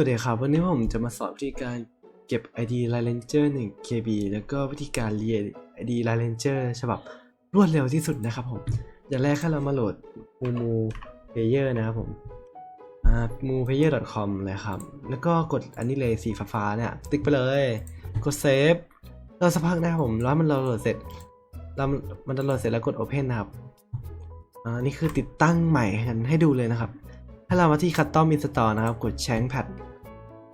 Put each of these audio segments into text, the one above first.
วัสดีครับ วันนี้ผมจะมาสอนวิธีการเก็บ ID l i n Ranger 1 KB แล้วก็วิธีการเรียน ID l i n Ranger ฉบับรวดเร็วที่สุดนะครับผม อย่างแรกให้เรามาโหลด Mumu Player นะครับผม mumuplayer.com เลยครับ แล้วก็กดอันนี้เลยสีฟ้าๆเนี่ย ติ๊กไปเลย กดเซฟเราสักพักนะครับผม แล้วมันเราโหลดเสร็จเรามันดาโหลดเสร็จแล้วกด Open นะครับ อ่า นี่คือติดตั้งใหม่กันให้ดูเลยนะครับ ให้เรามาที่ Custom Install นะครับ กด Change Pad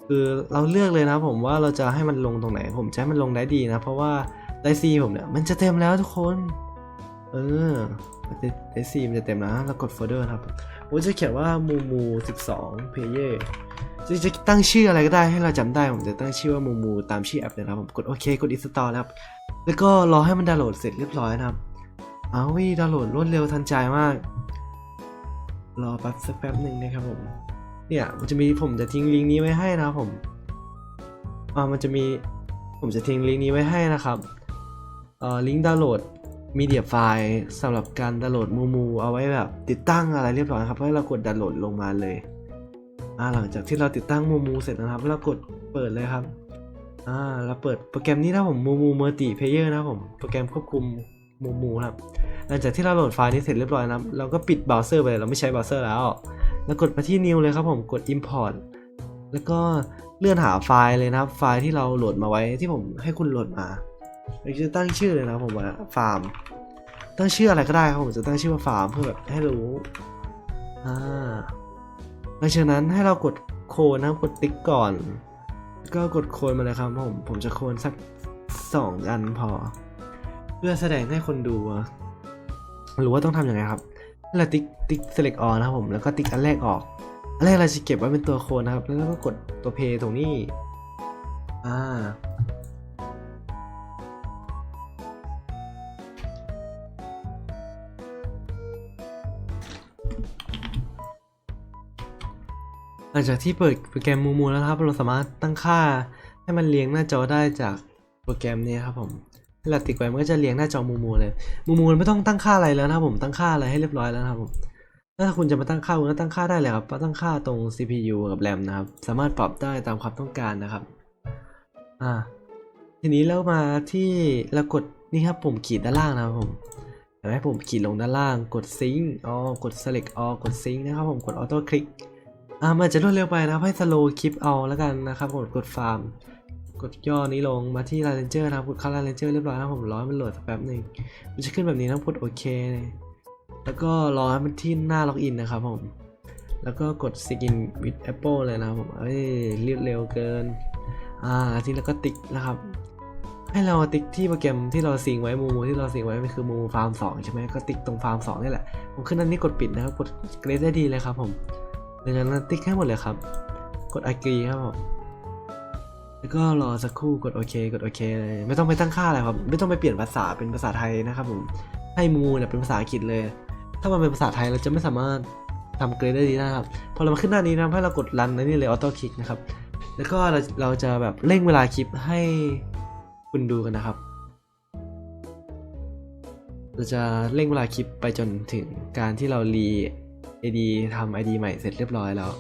คือเราเลือกเลยนะครับผมว่าเราจะให้มันลงตรงไหน ผมจะให้มันลงได้ดีนะ เพราะว่าไดซีผมเนี่ยมันจะเต็มแล้วทุกคน เออไดซีมันจะเต็มแล้วเรากดโฟลเดอร์ครับผมจะเขียนว่ามูมู12 player จะจะตั้งชื่ออะไรก็ได้ให้เราจำได้ ผมจะตั้งชื่อว่ามูมูตามชื่อแอปเลยนะครับผมกดโอเคกด install นะครับแล้วก็รอให้มันดาวน์โหลดเสร็จเรียบร้อยนะครับ เอาวิดาวน์โหลดรวดเร็วทันใจมาก รอแป๊บสักแป๊บหนึ่งนะครับผมเนี่ยมันจะมีผมจะทิ้งลิงก์นี้ไว้ให้นะครับผมอ่ามันจะมีผมจะทิ้งลิงก์นี้ไว้ให้นะครับเอ่อลิงก์ดาวน์โหลดมีเดียไฟล์สำหรับการดาวน์โหลดมูมูเอาไว้แบบติดตั้งอะไรเรียบร้อยครับให้เรากดดาวน์โหลดลงมาเลยอ่าหลังจากที่เราติดตั้งมูมูเสร็จนะครับเรากดเปิดเลยครับอ่าเราเปิดโปรแกรมนี้นะผมมูมูมัลติเพเยอร์นะผมโปรแกรมควบคุมมูมูครับ ลังจากที่เราโหลดไฟล์นี้เสร็จเรียบร้อยนะเราก็ปิดเบราว์เซอร์ไปเลยเราไม่ใช้เบราว์เซอร์แล้ว แล้วกดมาที่ new เลยครับผมกด import แล้วก็เลื่อนหาไฟล์เลยนะครับ ไฟล์ที่เราโหลดมาไว้ที่ผมให้คุณโหลดมาเราจะตั้งชื่อเลยนะผมว่าฟาร์มตั้งชื่ออะไรก็ได้ครับผมจะตั้งชื่อว่าฟาร์มเพื่อแบบให้รู้อ่าหลังจากนั้นให้เรากดโคนนะครับกดติ๊กก่อน ก็กดโคนมาเลยครับผมผมจะโคนสักสองอันพอ เพื่อแสดงให้คนดู ว่ารู้ว่าต้องทำยังไงครับให้เราติ๊กติ๊ก select all นะครับผมแล้วก็ติ๊กอันแรกออกอันแรกเราจะเก็บไว้เป็นตัวโคนนะครับ แล้วก็กดตัว play ตรงนี้อ่าหลังจากที่เปิดโปรแกรมมูมูแล้วครับ เราสามารถตั้งค่าให้มันเรียงหน้าจอได้จากโปรแกรมนี้ครับผม ให้เราติ๊กไว้มันก็จะเรียงหน้าจอมูมูเลยมูมูไม่ต้องตั้งค่าอะไรแล้วนะครับผมตั้งค่าอะไรให้เรียบร้อยแล้วนะครับผมถ้าคุณจะมาตั้งค่าคุณก็ตั้งค่าได้เลยครับตั้งค่าตรง CPU กับ RAM นะครับ สามารถปรับได้ตามความต้องการนะครับอ่าทีนี้เรามาที่เรากดนี่ครับผมขีดด้านล่างนะครับผมเห็นไหมผมขีดลงด้านล่างกด Sync อ๋อกด Select All กด Sync นะครับผมกด Auto Click อ่ามันจะรวดเร็วไปนะให้ slow คลิปเอาแล้วกันนะครับผมกด Farm กดย่อนี้ลงมาที่ Ranger นะครับกดเข้า Ranger เรียบร้อยนะผมรอให้มันโหลดสักแป๊บหนึ่งมันจะขึ้นแบบนี้นะกดโอเค แล้วก็รอให้มันที่หน้าล็อกอินนะครับผม แล้วก็กด Sign with Apple เลยนะครับผมเอ้ยรีบเร็วเกิน อ่าทีแล้วก็ติ๊กนะครับ ให้เราติ๊กที่โปรแกรมที่เราสิงไว้มูมูที่เราสิงไว้มันคือมูมูฟาร์มสองใช่ไหมก็ติ๊กตรงฟาร์มสองนี่แหละ ผมขึ้นอันนี้กดปิดนะครับกดเกรดได้ดีเลยครับผมดังนั้นติ๊กให้หมดเลยครับ กด agree ครับผม แล้วก็รอสักครู่กดโอเคกดโอเคเลยไม่ต้องไปตั้งค่าอะไรครับ ไม่ต้องไปเปลี่ยนภาษาเป็นภาษาไทยนะครับผมให้มูเนี่ยเป็นภาษาอังกฤษเลย ถ้ามันเป็นภาษาไทยเราจะไม่สามารถทำเกรดได้ดีนะครับพอเรามาขึ้นหน้านี้นะให้เรากดรันนะนี่เลยออโต้คลิกนะครับแล้วก็เราเราจะแบบเร่งเวลาคลิปให้คุณดูกันนะครับเราจะเร่งเวลาคลิปไปจนถึงการที่เรารีไอดีทำไอดีใหม่เสร็จเรียบร้อยแล้ว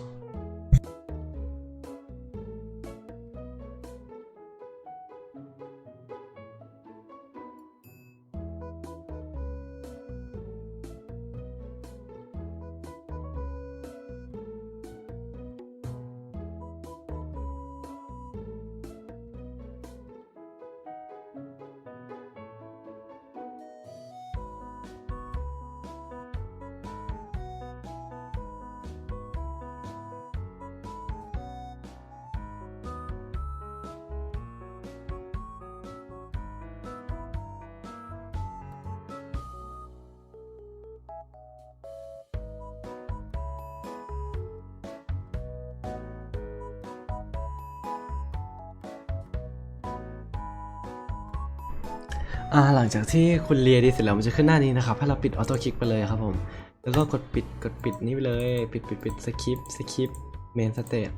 หลังจากที่คุณเรียดีเสร็จแล้วมันจะขึ้นหน้านี้นะครับให้เราปิดออโต้คลิกไปเลยครับผม แล้วก็กดปิดกดปิดนี้ไปเลย ปิดปิดปิดสคริปสคริปเมนสเตต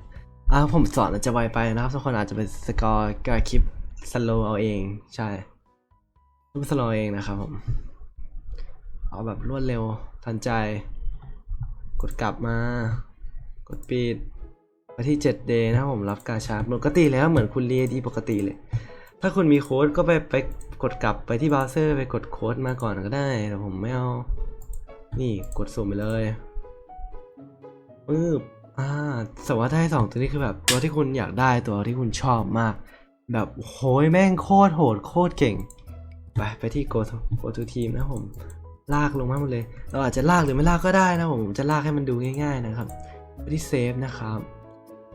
อ่าผมสอนอาจจะไวไปนะครับทุกคนอาจจะเป็นสกอร์กับคลิปสโลเอาเองใช่ต้องสโลเองนะครับผม เอาแบบรวดเร็วทันใจ กดกลับมา กดปิดไปที่ 7 day นะครับผมรับกาชาปกติแล้วเหมือนคุณเรียดีปกติเลย ถ้าคุณมีโค้ดก็ไปไป กดกลับไปที่เบราว์เซอร์ไปกดโค้ดมาก่อนก็ได้แต่ผมไม่เอา นี่กดสุ่มไปเลยปึ๊บอ่าสวัสดีสองตัวนี้คือแบบตัวที่คุณอยากได้ตัวที่คุณชอบมาก แบบโหยแม่งโคตรโหดโคตรเก่ง ไปไปที่ go to go to team นะผม ลากลงมาหมดเลย เราอาจจะลากหรือไม่ลากก็ได้นะผมผมจะลากให้มันดูง่าย ๆนะครับไปที่เซฟนะครับ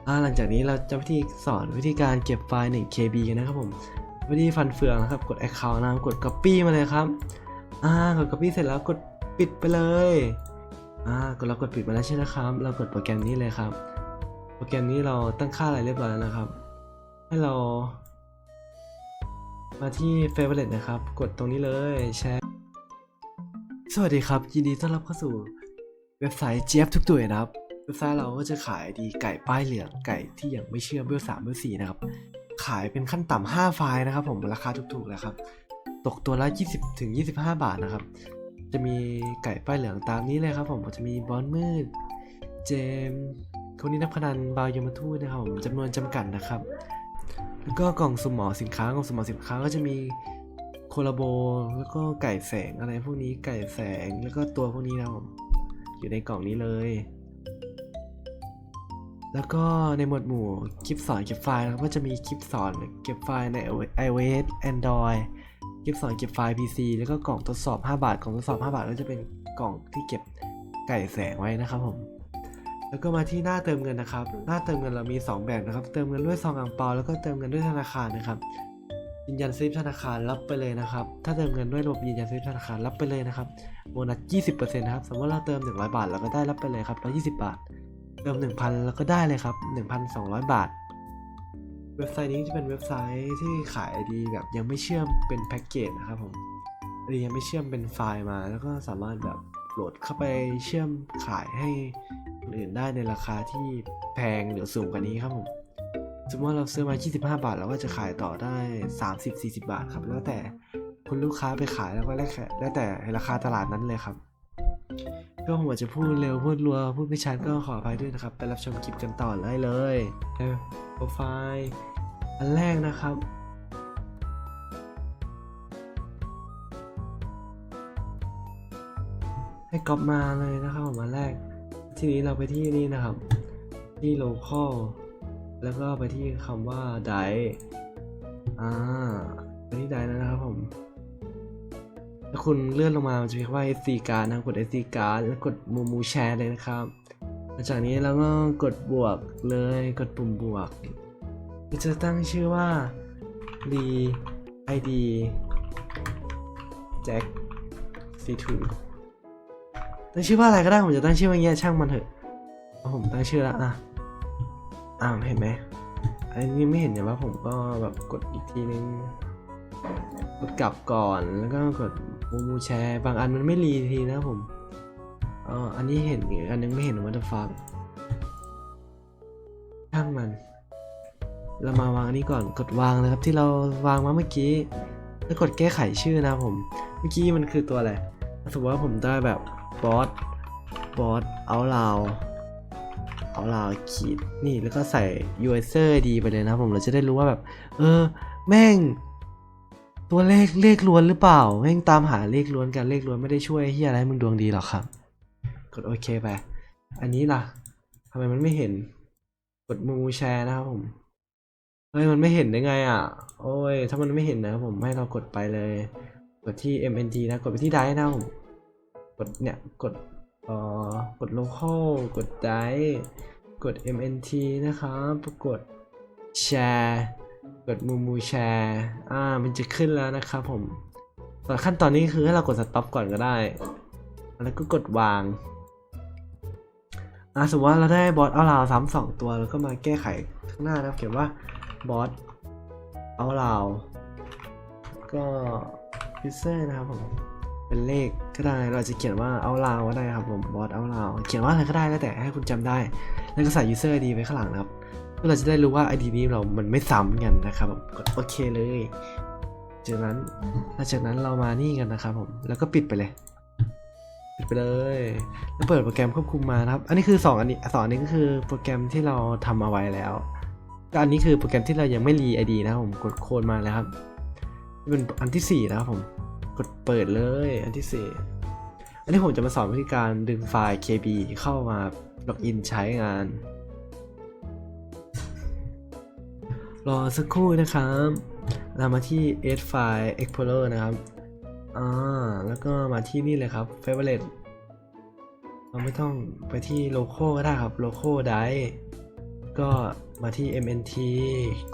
อ่าหลังจากนี้เราจะวิธีสอนวิธีการเก็บไฟล์ 1 KB กันนะครับผม วิธีฟันเฟืองนะครับกด Account นะครับกด Copy มาเลยครับอ่ากด Copy เสร็จแล้วกดปิดไปเลยอ่ากดเรากดปิดมาแล้วใช่ไหมครับ เรากดโปรแกรมนี้เลยครับ โปรแกรมนี้เราตั้งค่าอะไรเรียบร้อยแล้วนะครับ ให้เรา มาที่ Favorite นะครับ กดตรงนี้เลยแชร์สวัสดีครับยินดีต้อนรับเข้าสู่เว็บไซต์เจี๊ยบทุกตัวนะครับเว็บไซต์เราก็จะขายดีไก่ป้ายเหลืองไก่ที่ยังไม่เชื่อเบลสามเบลสี่นะครับ ขายเป็นขั้นต่ำ5ไฟล์นะครับ ผมราคาถูกๆเลยครับ ตกตัวละ 20ถึง25 บาทนะครับ จะมีไก่ป้ายเหลืองตามนี้เลยครับ ผมจะมีบอลมืด เจมคนนี้นักพนันบาวยมทูตนะครับผมจำนวนจำกัดนะครับ แล้วก็กล่องสมหมอสินค้ากล่องสมหมอสินค้าก็จะมีโคลาโบแล้วก็ไก่แสงอะไรพวกนี้ไก่แสงแล้วก็ตัวพวกนี้นะครับผมอยู่ในกล่องนี้เลย แล้วก็ในหมวดหมู่คลิปสอนเก็บไฟล์นะครับก็จะมีคลิปสอนเก็บไฟล์ใน iOS Android คลิปสอนเก็บไฟล์ PC แล้วก็กล่องทดสอบ 5 บาท กล่องทดสอบ 5 บาทก็จะเป็นกล่องที่เก็บไก่แสงไว้นะครับผม แล้วก็มาที่หน้าเติมเงินนะครับ หน้าเติมเงินเรามี 2 แบบนะครับ เติมเงินด้วยซองอ่างเปาแล้วก็เติมเงินด้วยธนาคารนะครับ ยืนยันสลิปธนาคารรับไปเลยนะครับ ถ้าเติมเงินด้วยระบบยืนยันสลิปธนาคารรับไปเลยนะครับ โบนัส 20%นะครับ สมมติเราเติม 100 บาทเราก็ได้รับไปเลยครับ120 บาท เติม 1,000เราก็ได้เลยครับ 1,200 บาท เว็บไซต์นี้จะเป็นเว็บไซต์ที่ขายไอดีแบบยังไม่เชื่อมเป็นแพ็กเกจนะครับผมไอดียังไม่เชื่อมเป็นไฟล์มา แล้วก็สามารถแบบโหลดเข้าไปเชื่อมขายให้คนอื่นได้ในราคาที่แพงหรือสูงกว่านี้ครับผมสมมติว่าเราซื้อมา 25 บาท เราก็จะขายต่อได้ 30-40 บาทครับ แล้วแต่คุณลูกค้าไปขายแล้วก็แล้แต่แล้วแต่ราคาตลาดนั้นเลยครับ ก็ผมอาจจะพูดเร็วพูดรัวพูดไม่ชัดก็ขออภัยด้วยนะครับ ไปรับชมคลิปกันต่อเลยเลยโปรไฟล์อันแรกนะครับให้ก๊อปมาเลยนะครับผมอันแรก ทีนี้เราไปที่นี่นะครับ ที่ local แล้วก็ไปที่คำว่า die อ่าไปที่ die แล้วนะครับผม ถ้าคุณเลื่อนลงมามันจะมีคำว่า SD card นะกด SD card แล้วกดมูมูแชร์เลยนะครับหลังจากนี้เราก็กดบวกเลยกดปุ่มบวกจะตั้งชื่อว่า r e id jack c2 ตั้งชื่อว่าอะไรก็ได้ผมจะตั้งชื่อว่าเงี้ยช่างมันเถอะผมตั้งชื่อแล้วอะอ่าเห็นไหมอันนี้ไม่เห็นแต่ว่าผมก็แบบกดอีกทีนึง กดกลับก่อนแล้วก็กดมูมูแชร์ บางอันมันไม่รีทีนะผมอ๋ออันนี้เห็นอันนึงไม่เห็นวัตฟังช่างมัน เรามาวางอันนี้ก่อนกดวางเลยครับที่เราวางมาเมื่อกี้ แล้วกดแก้ไขชื่อนะผม เมื่อกี้มันคือตัวอะไรสมมติว่าผมได้แบบบอสบอสเอาลาวเอาลาวขีดนี่แล้วก็ใส่ user ID ไปเลยนะผมเราจะได้รู้ว่าแบบ เออ แม่ง ตัวเลขเลขล้วนหรือเปล่าแม่งตามหาเลขล้วนกันเลขล้วนไม่ได้ช่วยเฮียอะไรมึงดวงดีหรอกครับ กดโอเคไป อันนี้ล่ะทำไมมันไม่เห็น กดมูแชร์นะครับผมเฮ้ยมันไม่เห็นได้ไงอะ โอ้ย ถ้ามันไม่เห็นนะครับผมให้เรากดไปเลย กดที่ MNT นะ กดไปที่ไดนะครับผมกดเนี่ย กดเอ่อกด local กดไดกด MNT นะครับ กดแชร์ กดมูมูแชร์อ่ามันจะขึ้นแล้วนะครับผมส่วนขั้นตอนนี้คือให้เรากดสต็อปก่อนก็ได้ แล้วก็กดวางอ่าสมมติว่าเราได้บอสเอาลาวซ้ำสองตัวแล้วก็มาแก้ไขข้างหน้านะครับเขียนว่าบอสเอาลาวก็ยูเซอร์นะครับผมเป็นเลขก็ได้เราจะเขียนว่าเอาลาวก็ได้ครับผมบอสเอาลาวเขียนว่าอะไรก็ได้แล้วแต่ให้คุณจำได้ แล้วก็ใส่ user ID ไว้ข้างหลังนะครับ เพื่อเราจะได้รู้ว่า ID นี้เรามันไม่ซ้ำกันนะครับผมกดโอเคเลย จากนั้นหลังจากนั้นเรามานี่กันนะครับผม แล้วก็ปิดไปเลย ปิดไปเลย แล้วเปิดโปรแกรมควบคุมมานะครับ อันนี้คือ 2 อันนี้สองอันนี้ก็คือโปรแกรมที่เราทำเอาไว้แล้วก็อันนี้คือโปรแกรมที่เรายังไม่รีไอดีนะครับผมกดโค้ดมาแล้วครับเป็นอันที่ 4 นะครับผม กดเปิดเลยอันที่ 4 อันนี้ผมจะมาสอนวิธีการดึงไฟล์ KB เข้ามาล็อกอินใช้งาน รอสักครู่นะครับเรามาที่ Edge File Explorer นะครับ อ่า แล้วก็มาที่นี่เลยครับ Favorite เราไม่ต้องไปที่โลโก้ก็ได้ครับโลโก้ได้ก็มาที่ MNT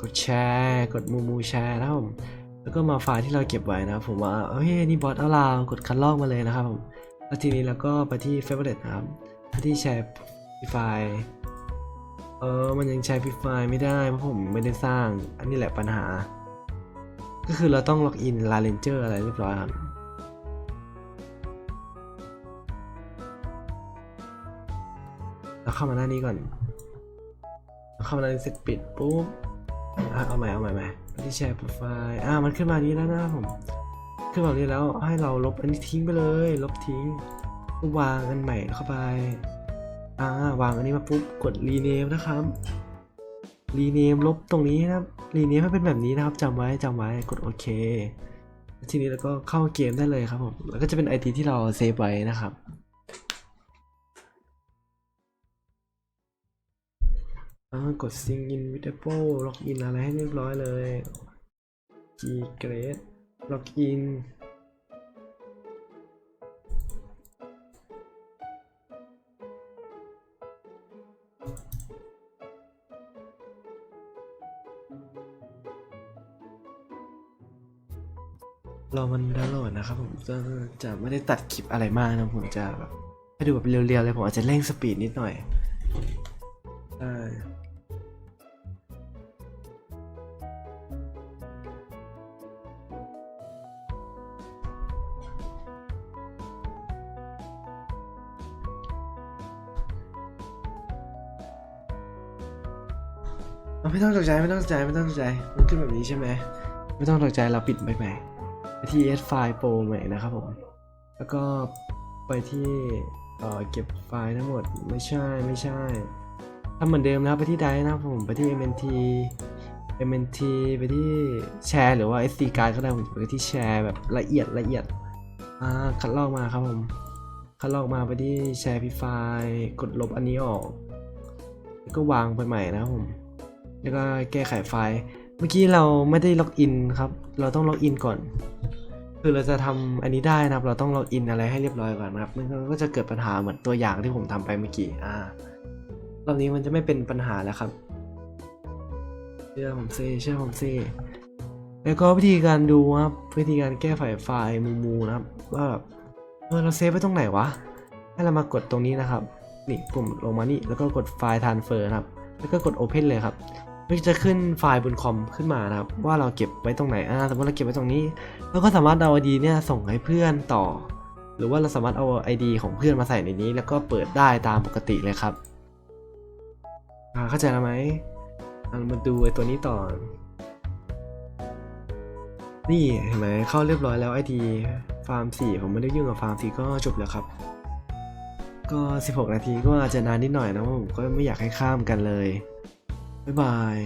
กดแชร์ กดมูมูแชร์นะครับผมแล้วก็มาไฟล์ที่เราเก็บไว้นะครับ ผมว่าเฮ้ยนี่บอสเอาลาวกดคัดลอกมาเลยนะครับผมแล้วทีนี้เราก็ไปที่ Favorite นะครับไปที่แชร์ไฟล์ เออ มันยังใช้พิไฟล์ไม่ได้เพราะผมไม่ได้สร้าง อันนี้แหละปัญหา ก็คือเราต้องล็อกอิน La Ranger อะไรเรียบร้อยครับเราเข้ามาหน้านี้ก่อนเราเข้ามาหน้านี้เสร็จปิดปุ๊บอะเอาใหม่เอาใหม่ใหม่ที่แชร์โปรไฟล์อ่ามันขึ้นมานี้แล้วนะผมขึ้นมานี้แล้วให้เราลบอันนี้ทิ้งไปเลย ลบทิ้งวางอันใหม่เข้าไป อ่าวางอันนี้มาปุ๊บกด rename นะครับ rename ลบตรงนี้นะครับ rename ให้เป็นแบบนี้นะครับจำไว้จำไว้กดโอเคทีนี้เราก็เข้าเกมได้เลยครับผมแล้วก็จะเป็น ID ที่เราเซฟไว้นะครับกด sync in with Apple ล็อกอินอะไรให้เรียบร้อยเลย G Grade ล็อกอิน รอมันดาวน์โหลดนะครับผมจะจะไม่ได้ตัดคลิปอะไรมากนะผมจะแบบให้ดูแบบเรียวๆเลยผมอาจจะเร่งสปีดนิดหน่อย ไม่ต้องตกใจไม่ต้องตกใจไม่ต้องตกใจ มันขึ้นแบบนี้ใช่ไหม ไม่ต้องตกใจเราปิดไปใหม่ไปที่ S File Pro ใหม่นะครับผม แล้วก็ไปที่เอ่อเก็บไฟล์ทั้งหมดไม่ใช่ไม่ใช่ทำเหมือนเดิมนะครับไปที่ไดนะครับผมไปที่ MNT MNT ไปที่แชร์หรือว่า SD card ก็ได้ผมไปที่แชร์แบบละเอียดละเอียดอ่าคัดลอกมาครับผมคัดลอกมาไปที่แชร์พิไฟล์กดลบอันนี้ออก แล้วก็วางไปใหม่นะครับผม แล้วก็แก้ไขไฟล์ เมื่อกี้เราไม่ได้ล็อกอินครับ เราต้องล็อกอินก่อน คือเราจะทำอันนี้ได้นะครับ เราต้องล็อกอินอะไรให้เรียบร้อยก่อนนะครับมันก็จะเกิดปัญหาเหมือนตัวอย่างที่ผมทำไปเมื่อกี้ อ่ารอบนี้มันจะไม่เป็นปัญหาแล้วครับ เชื่อผมซิเชื่อผมซิแล้วก็วิธีการดูครับ วิธีการแก้ไขไฟล์มูมูนะครับ ว่าแบบเออเราเซฟไว้ตรงไหนวะ ให้เรามากดตรงนี้นะครับ นี่ปุ่มลงมานี่ แล้วก็กดไฟล์ transfer นะครับ แล้วก็กด open เลยครับ มันจะขึ้นไฟล์บนคอมขึ้นมานะครับ ว่าเราเก็บไว้ตรงไหนอ่าสมมติเราเก็บไว้ตรงนี้เราก็สามารถเอา ID เนี่ยส่งให้เพื่อนต่อ หรือว่าเราสามารถเอา ID ของเพื่อนมาใส่ในนี้ แล้วก็เปิดได้ตามปกติเลยครับอ่าเข้าใจแล้วไหมอะเรามาดูไอตัวนี้ต่อ นี่เห็นไหมเข้าเรียบร้อยแล้ว ID ฟาร์ม4ผมไม่ได้ยุ่งกับฟาร์ม4ก็จบแล้วครับก็ 16 นาทีก็อาจจะนานนิดหน่อยนะผมก็ไม่อยากให้ข้ามกันเลย บ๊ายบาย